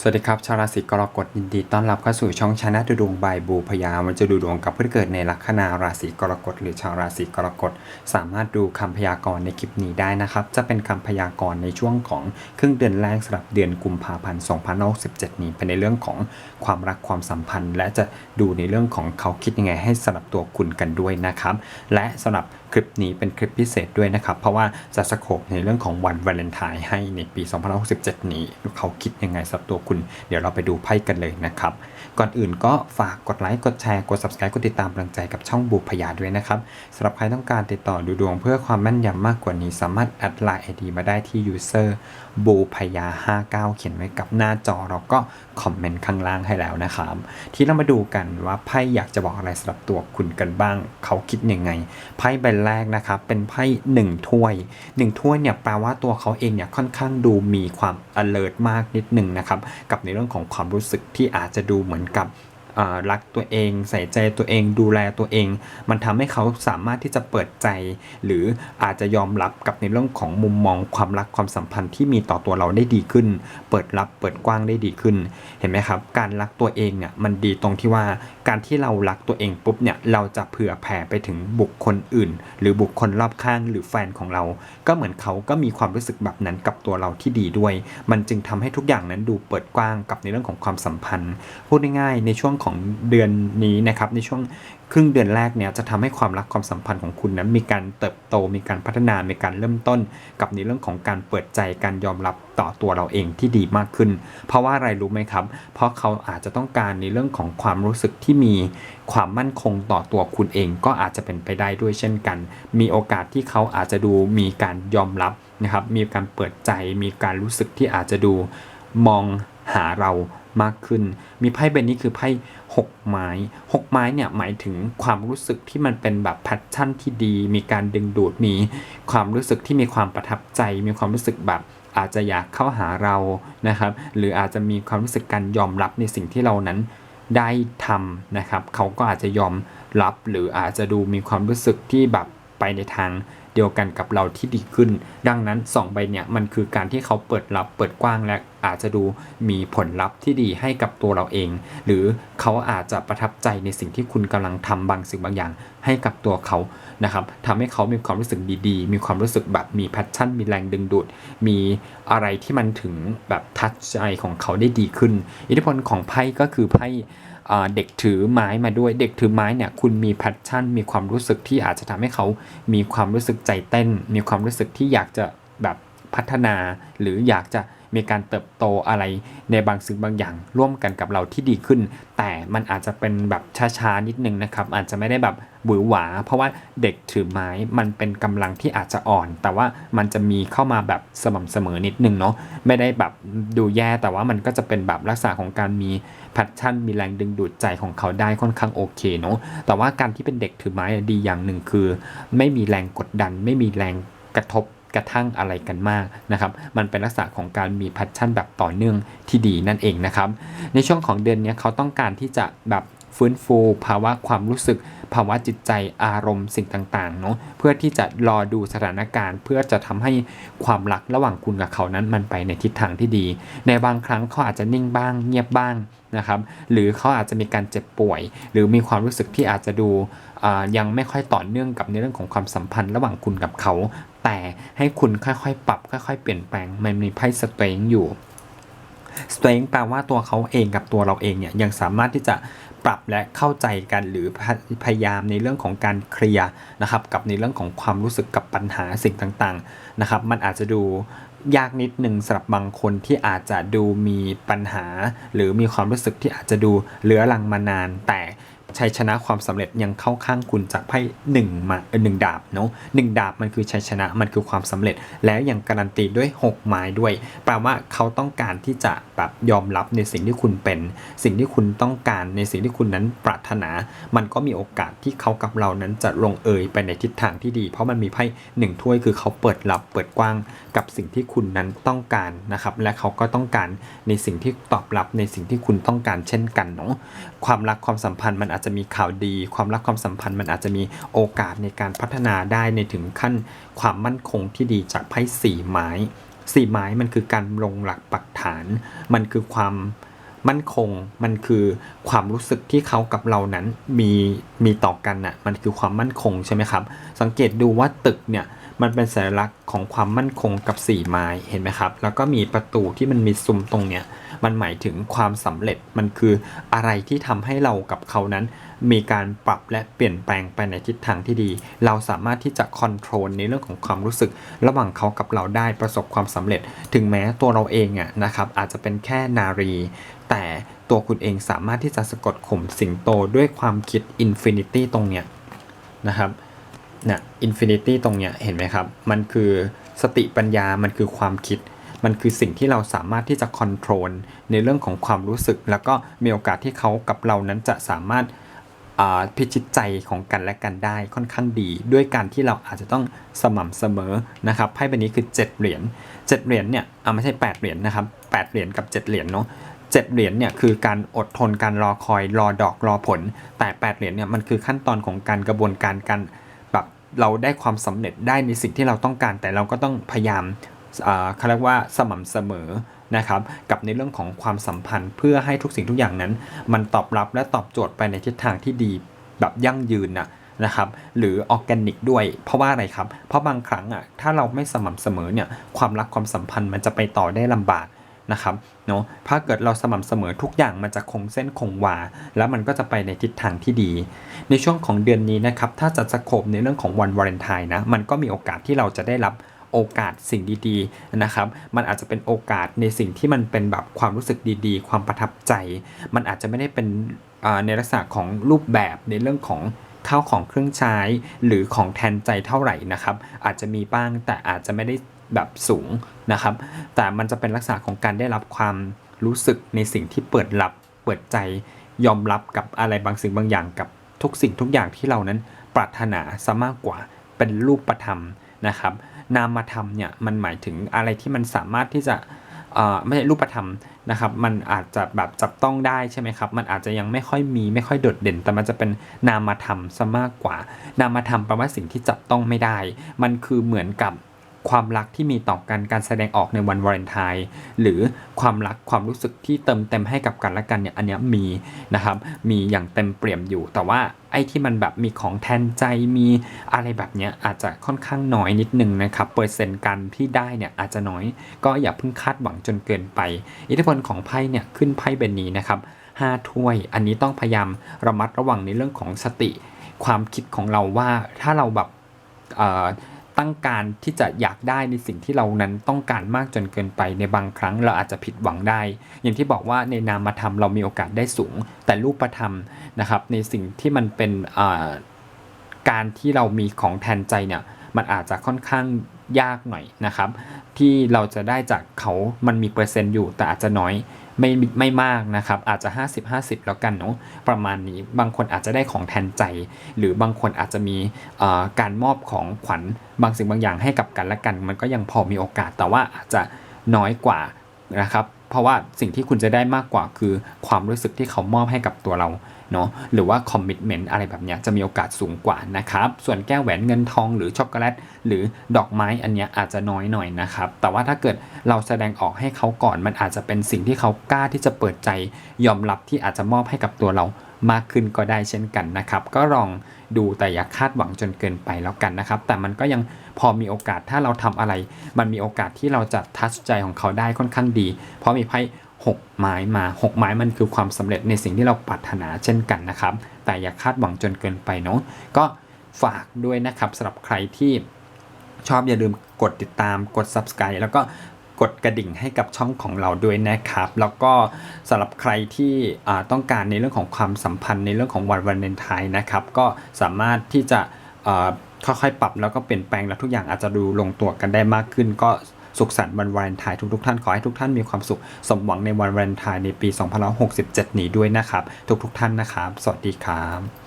สวัสดีครับชาวราศีกรกฎยินดีต้อนรับเข้าสู่ช่องชนะดูดวงบายบูพยามันจะดูดวงกับผู้เกิดในลัคนาราศีกรกฎหรือชาวราศีกรกฎสามารถดูคำพยากรณ์ในคลิปนี้ได้นะครับ จะเป็นคำพยากรณ์ในช่วงของครึ่งเดือนแรกสำหรับเดือนกุมภาพันธ์2567นี้เป็นในเรื่องของความรักความสัมพันธ์ และจะดูในเรื่องของเขาคิดยังไงให้สำหรับตัวคุณกันด้วยนะครับ และสำหรับ คลิปนี้เป็นคลิปพิเศษด้วยนะครับ เพราะว่าจะสโคบในเรื่องของวันวาเลนไทน์ให้ในปี2567 นี้เขาคิดยังไงสำหรับตัวคุณ เดี๋ยวเราไปดูไพ่กันเลยนะครับ ก่อนอื่นก็ฝากกดไลค์กดแชร์กด subscribe กดติดตามกำลังใจกับช่องบูพยาด้วยนะครับสำหรับใครต้องการติดต่อดูดวงเพื่อความแม่นยำมากกว่านี้สามารถแอดไลน์ ID มาได้ที่ user บูพยา59เขียนไว้กับหน้าจอเราก็คอมเมนต์ข้างล่างให้แล้วนะครับ ที่เรามาดูกันว่าไพ่อยากจะบอกอะไรสำหรับตัวคุณกันบ้าง เขาคิดยังไง ไพ่ใบแรกนะครับ เป็นไพ่หนึ่งถ้วยหนึ่งถ้วยเนี่ยแปลว่าตัวเขาเองเนี่ยค่อนข้างดูมีความ alert มากนิดหนึ่งนะครับ กับในเรื่องของความรู้สึกที่อาจจะดูเหมือนกับ รักตัวเอง ใส่ใจตัวเอง ดูแลตัวเอง มันทำให้เขาสามารถที่จะเปิดใจ หรืออาจจะยอมรับกับในเรื่องของมุมมองความรักความสัมพันธ์ที่มีต่อตัวเราได้ดีขึ้น เปิดรับเปิดกว้างได้ดีขึ้น เห็นไหมครับ การรักตัวเองเนี่ยมันดีตรงที่ว่าการที่เรารักตัวเองปุ๊บเนี่ยเราจะเผื่อแผ่ไปถึงบุคคลอื่น หรือบุคคลรอบข้างหรือแฟนของเรา ก็เหมือนเขาก็มีความรู้สึกแบบนั้นกับตัวเราที่ดีด้วย มันจึงทำให้ทุกอย่างนั้นดูเปิดกว้างกับในเรื่องของความสัมพันธ์ พูดง่ายๆในช่วงของเดือนนี้นะครับในช่วงครึ่งเดือนแรกเนี่ยจะทำให้ความรักความสัมพันธ์ของคุณนั้น มีการเติบโตมีการพัฒนามีการเริ่มต้น กับในเรื่องของการเปิดใจการยอมรับต่อตัวเราเองที่ดีมากขึ้น เพราะว่าอะไรรู้ไหมครับ เพราะเขาอาจจะต้องการในเรื่องของความรู้สึกที่มีความมั่นคงต่อตัวคุณเองก็อาจจะเป็นไปได้ด้วยเช่นกัน มีโอกาสที่เขาอาจจะดูมีการยอมรับนะครับมีการเปิดใจมีการรู้สึกที่อาจจะดูมองหาเรา มากขึ้น มีไพ่ใบนี้คือไพ่หกไม้หกไม้เนี่ยหมายถึงความรู้สึกที่มันเป็นแบบแพชชั่นที่ดี มีการดึงดูด มีความรู้สึกที่มีความประทับใจ มีความรู้สึกแบบอาจจะอยากเข้าหาเรานะครับ หรืออาจจะมีความรู้สึกการยอมรับในสิ่งที่เรานั้นได้ทำนะครับ เขาก็อาจจะยอมรับหรืออาจจะดูมีความรู้สึกที่แบบไปในทางเดียวกันกับเราที่ดีขึ้น ดังนั้น 2 ใบเนี่ยมันคือการที่เขาเปิดรับเปิดกว้างและ อาจจะดูมีผลลัพธ์ที่ดีให้กับตัวเราเอง หรือเขาอาจจะประทับใจในสิ่งที่คุณกำลังทำบางสิ่งบางอย่างให้กับตัวเขานะครับทำให้เขามีความรู้สึกดีๆ มีความรู้สึกแบบมีแพชชั่น มีแรงดึงดูด มีอะไรที่มันถึงแบบทัชใจของเขาได้ดีขึ้น อิทธิพลของไพ่ก็คือไพ่เด็กถือไม้มาด้วย เด็กถือไม้เนี่ยคุณมีแพชชั่น มีความรู้สึกที่อาจจะทำให้เขามีความรู้สึกใจเต้น มีความรู้สึกที่อยากจะแบบพัฒนาหรืออยากจะ มีการเติบโตอะไรในบางสิ่งบางอย่าง ร่วมกันกับเราที่ดีขึ้น แต่มันอาจจะเป็นแบบช้าๆนิดนึงนะครับ อาจจะไม่ได้แบบหวือหวา เพราะว่าเด็กถือไม้มันเป็นกำลังที่อาจจะอ่อน แต่ว่ามันจะมีเข้ามาแบบสม่ำเสมอนิดนึงเนาะไม่ได้แบบดูแย่แต่ว่ามันก็จะเป็นแบบลักษณะของการมีแพชชั่น มีแรงดึงดูดใจของเขาได้ค่อนข้างโอเคเนาะแต่ว่าการที่เป็นเด็กถือไม้ดีอย่างหนึ่งคือ ไม่มีแรงกดดัน ไม่มีแรงกระทบ กระทั่งอะไรกันมากนะครับ มันเป็นลักษณะของการมีแพชชั่นแบบต่อเนื่องที่ดีนั่นเองนะครับ ในช่วงของเดือนนี้เขาต้องการที่จะแบบ ฟื้นฟู ภาวะความรู้สึก ภาวะจิตใจอารมณ์สิ่งต่างๆเนาะเพื่อที่จะรอดูสถานการณ์ เพื่อจะทำให้ความรักระหว่างคุณกับเขานั้นมันไปในทิศทางที่ดี ในบางครั้งเขาอาจจะนิ่งบ้าง เงียบบ้างนะครับหรือเขาอาจจะมีการเจ็บป่วย หรือมีความรู้สึกที่อาจจะดูยังไม่ค่อยต่อเนื่องกับในเรื่องของความสัมพันธ์ระหว่างคุณกับเขา แต่ให้คุณค่อยๆ ปรับค่อย ๆ เปลี่ยนแปลงมันมีไพ่สเตรงอยู่สเตรงแปลว่าตัวเขาเองกับตัวเราเองเนี่ยยังสามารถที่จะ ปรับและเข้าใจกันหรือพยพยายามในเรื่องของการเคลียร์นะครับกับในเรื่องของความรู้สึกกับปัญหาสิ่งต่างๆนะครับ มันอาจจะดูยากนิดหนึ่งสำหรับบางคนที่อาจจะดูมีปัญหา หรือมีความรู้สึกที่อาจจะดูเลื้อรังมานานแต่ ชัยชนะความสำเร็จยังเข้าข้างคุณจากไพ่หนึ่งมาหนึ่งดาบเนาะหนึ่งดาบมันคือชัยชนะมันคือความสำเร็จ แล้วยังการันตีด้วย 6 ไม้ด้วย แปลว่าเขาต้องการที่จะแบบยอมรับในสิ่งที่คุณเป็น สิ่งที่คุณต้องการในสิ่งที่คุณนั้นปรารถนา มันก็มีโอกาสที่เขากับเรานั้นจะลงเอยไปในทิศทางที่ดี เพราะมันมีไพ่หนึ่งถ้วยคือเขาเปิดรับเปิดกว้างกับสิ่งที่คุณนั้นต้องการนะครับและเขาก็ต้องการในสิ่งที่ตอบรับในสิ่งที่คุณต้องการเช่นกันเนาะความรักความสัมพันธ์มันอาจจะมีข่าวดี ความรักความสัมพันธ์ มันอาจจะมีโอกาสในการพัฒนาได้ในถึงขั้นความมั่นคงที่ดีจากไพ่สี่ไม้สี่ไม้มันคือการลงหลักปักฐาน มันคือความมั่นคง มันคือความรู้สึกที่เขากับเรานั้นมีมีต่อกันน่ะ มันคือความมั่นคงใช่ไหมครับ สังเกตดูว่าตึกเนี่ยมันเป็นสัญลักษณ์ของความมั่นคงกับสี่ไม้เห็นไหมครับ แล้วก็มีประตูที่มันมีซุ้มตรงเนี้ย มันหมายถึงความสำเร็จมันคืออะไรที่ทำให้เรากับเขานั้น มีการปรับและเปลี่ยนแปลงไปในทิศทางที่ดี เราสามารถที่จะคอนโทรลในเรื่องของความรู้สึก ระหว่างเขากับเราได้ประสบความสำเร็จ ถึงแม้ตัวเราเองอะนะครับอาจจะเป็นแค่นารี แต่ตัวคุณเองสามารถที่จะสะกดข่มสิงโตด้วยความคิดอินฟินิตี้ตรงเนี้ยนะครับนี่ยอินฟินิตี้ตรงเนี้ยเห็นไหมครับ มันคือสติปัญญามันคือความคิด มันคือสิ่งที่เราสามารถที่จะคอนโทรลในเรื่องของความรู้สึก แล้วก็มีโอกาสที่เขากับเรานั้นจะสามารถพิชิตใจของกันและกันได้ค่อนข้างดี ด้วยการที่เราอาจจะต้องสม่ำเสมอนะครับไพ่ใบนี้คือ 7 เหรียญ7เหรียญเนี่ยอ่าไม่ใช่ 8 เหรียญนะครับ8เหรียญกับ 7 เหรียญเนาะ7เหรียญเนี่ยคือการอดทนการรอคอยรอดอกรอผล แต่ 8 เหรียญเนี่ยมันคือขั้นตอนของการกระบวนการการแบบเราได้ความสำเร็จได้ในสิ่งที่เราต้องการ แต่เราก็ต้องพยายาม เขาเรียกว่าสม่ำเสมอนะครับกับในเรื่องของความสัมพันธ์ เพื่อให้ทุกสิ่งทุกอย่างนั้น มันตอบรับและตอบโจทย์ไปในทิศทางที่ดีแบบยั่งยืนนะนะครับหรือออร์แกนิกด้วย เพราะว่าอะไรครับ เพราะบางครั้งอะถ้าเราไม่สม่ำเสมอเนี่ยความรักความสัมพันธ์มันจะไปต่อได้ลำบากนะครับเนาะถ้าเกิดเราสม่ำเสมอทุกอย่างมันจะคงเส้นคงวา แล้วมันก็จะไปในทิศทางที่ดี ในช่วงของเดือนนี้นะครับถ้าจะสโคบในเรื่องของวันวาเลนไทน์นะมันก็มีโอกาสที่เราจะได้รับ โอกาสสิ่งดีๆนะครับ มันอาจจะเป็นโอกาสในสิ่งที่มันเป็นแบบความรู้สึกดีๆ ความประทับใจ มันอาจจะไม่ได้เป็นในลักษณะของรูปแบบในเรื่องของข้าวของเครื่องใช้ หรือของแทนใจเท่าไหร่นะครับ อาจจะมีบ้างแต่อาจจะไม่ได้แบบสูงนะครับ แต่มันจะเป็นลักษณะของการได้รับความรู้สึกในสิ่งที่เปิดรับเปิดใจยอมรับกับอะไรบางสิ่งบางอย่างกับทุกสิ่งทุกอย่างที่เรานั้นปรารถนาซะมากกว่าเป็นรูปธรรมนะครับ นามธรรมเนี่ยมันหมายถึงอะไรที่มันสามารถที่จะเอ่อไม่ใช่รูปธรรมนะครับ มันอาจจะแบบจับต้องได้ใช่ไหมครับ มันอาจจะยังไม่ค่อยมีไม่ค่อยโดดเด่น แต่มันจะเป็นนามธรรมซะมากกว่า นามธรรมแปลว่าสิ่งที่จับต้องไม่ได้ มันคือเหมือนกับ ความรักที่มีต่อกันการแสดงออกในวันวาเลนไทน์หรือความรักความรู้สึกที่เติมเต็มให้กับกันและกันเนี่ยอันเนี้ยมีนะครับมีอย่างเต็มเปี่ยมอยู่ แต่ว่าไอ้ที่มันแบบมีของแทนใจมีอะไรแบบเนี้ยอาจจะค่อนข้างน้อยนิดนึงนะครับเปอร์เซ็นต์การที่ได้เนี่ยอาจจะน้อย ก็อย่าเพิ่งคาดหวังจนเกินไป อิทธิพลของไพ่เนี่ยขึ้นไพ่เบนนี้นะครับห้าถ้วย อันนี้ต้องพยายามระมัดระวังในเรื่องของสติ ความคิดของเราว่าถ้าเราแบบ ตั้งการที่จะอยากได้ในสิ่งที่เรานั้นต้องการมากจนเกินไปในบางครั้งเราอาจจะผิดหวังได้ อย่างที่บอกว่าในนามธรรมเรามีโอกาสได้สูง แต่รูปธรรมนะครับในสิ่งที่มันเป็นการที่เรามีของแทนใจเนี่ย มันอาจจะค่อนข้างยากหน่อยนะครับ ที่เราจะได้จากเขามันมีเปอร์เซ็นต์อยู่แต่อาจจะน้อยไม่ไม่มากนะครับ อาจจะ 50-50 แล้วกันเนาะประมาณนี้บางคนอาจจะได้ของแทนใจ หรือบางคนอาจจะมีการมอบของขวัญบางสิ่งบางอย่างให้กับกันและกัน มันก็ยังพอมีโอกาสแต่ว่าอาจจะน้อยกว่านะครับ เพราะว่าสิ่งที่คุณจะได้มากกว่าคือความรู้สึกที่เขามอบให้กับตัวเรา เนาะหรือว่าคอมมิชเมนต์อะไรแบบเนี้ยจะมีโอกาสสูงกว่านะครับ ส่วนแก้วแหวนเงินทองหรือช็อกโกแลตหรือดอกไม้อันเนี้ยอาจจะน้อยหน่อยนะครับ แต่ว่าถ้าเกิดเราแสดงออกให้เขาก่อน มันอาจจะเป็นสิ่งที่เขากล้าที่จะเปิดใจยอมรับที่อาจจะมอบให้กับตัวเรามากขึ้นก็ได้เช่นกันนะครับ ก็ลองดูแต่อย่าคาดหวังจนเกินไปแล้วกันนะครับ แต่มันก็ยังพอมีโอกาสถ้าเราทำอะไร มันมีโอกาสที่เราจะทัชใจของเขาได้ค่อนข้างดี เพราะมีไพ่ หกไม้มาหกไม้มันคือความสำเร็จในสิ่งที่เราปรารถนาเช่นกันนะครับ แต่อย่าคาดหวังจนเกินไปเนาะก็ฝากด้วยนะครับสำหรับใครที่ชอบอย่าลืมกดติดตามกด subscribe แล้วก็กดกระดิ่งให้กับช่องของเราด้วยนะครับ แล้วก็สำหรับใครที่ต้องการในเรื่องของความสัมพันธ์ในเรื่องของวันวาเลนไทน์นะครับ ก็สามารถที่จะค่อยๆปรับแล้วก็เปลี่ยนแปลงแล้วทุกอย่างอาจจะดูลงตัวกันได้มากขึ้นก็ สุขสันต์วันวาเลนไทน์ทุกๆท่านขอให้ทุกท่านมีความสุขสมหวังในวันวาเลนไทน์ในปี 2567 นี้ด้วยนะครับ ทุกๆท่านนะครับ สวัสดีครับ